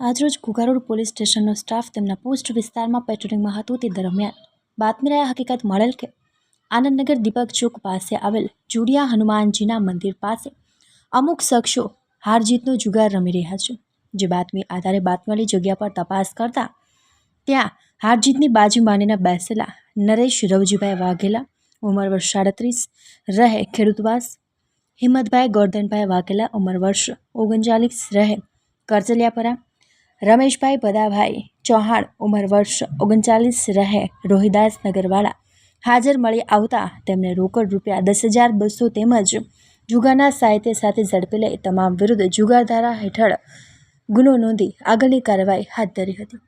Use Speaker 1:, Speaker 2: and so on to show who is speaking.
Speaker 1: આજરોજ ઘુઘારોડ પોલીસ સ્ટેશનનો સ્ટાફ તેમના પોસ્ટ વિસ્તારમાં પેટ્રોલિંગમાં હતો તે દરમિયાન બાતમીરાએ હકીકત મળેલ કે આનંદનગર દીપક ચોક પાસે આવેલ જુડિયા હનુમાનજીના મંદિર પાસે અમુક શખ્સો હારજીતનો જુગાર રમી રહ્યા છે. જે બાતમી આધારે બાતમીવાળી જગ્યા પર તપાસ કરતા ત્યાં હારજીતની બાજી માનીને બેસેલા નરેશ રવજીભાઈ વાઘેલા, ઉંમર વર્ષ સાડત્રીસ, રહે ખેડૂતવાસ, હિંમતભાઈ ગોરધનભાઈ વાઘેલા, ઉંમર વર્ષ ઓગણચાલીસ, રહે કરચલિયાપરા રમેશભાઈ પદાભાઈ ચૌહાણ ઉંમર વર્ષ ઓગણચાલીસ રહે રોહિદાસ નગરવાળા. હાજર મળી આવતા તેમને રોકડ રૂપિયા દસ હજાર બસો તેમજ જુગારના સાહિત્ય સાથે ઝડપી લઈ તમામ વિરુદ્ધ જુગાર ધારા હેઠળ ગુનો નોંધી આગળની કાર્યવાહી હાથ ધરી હતી.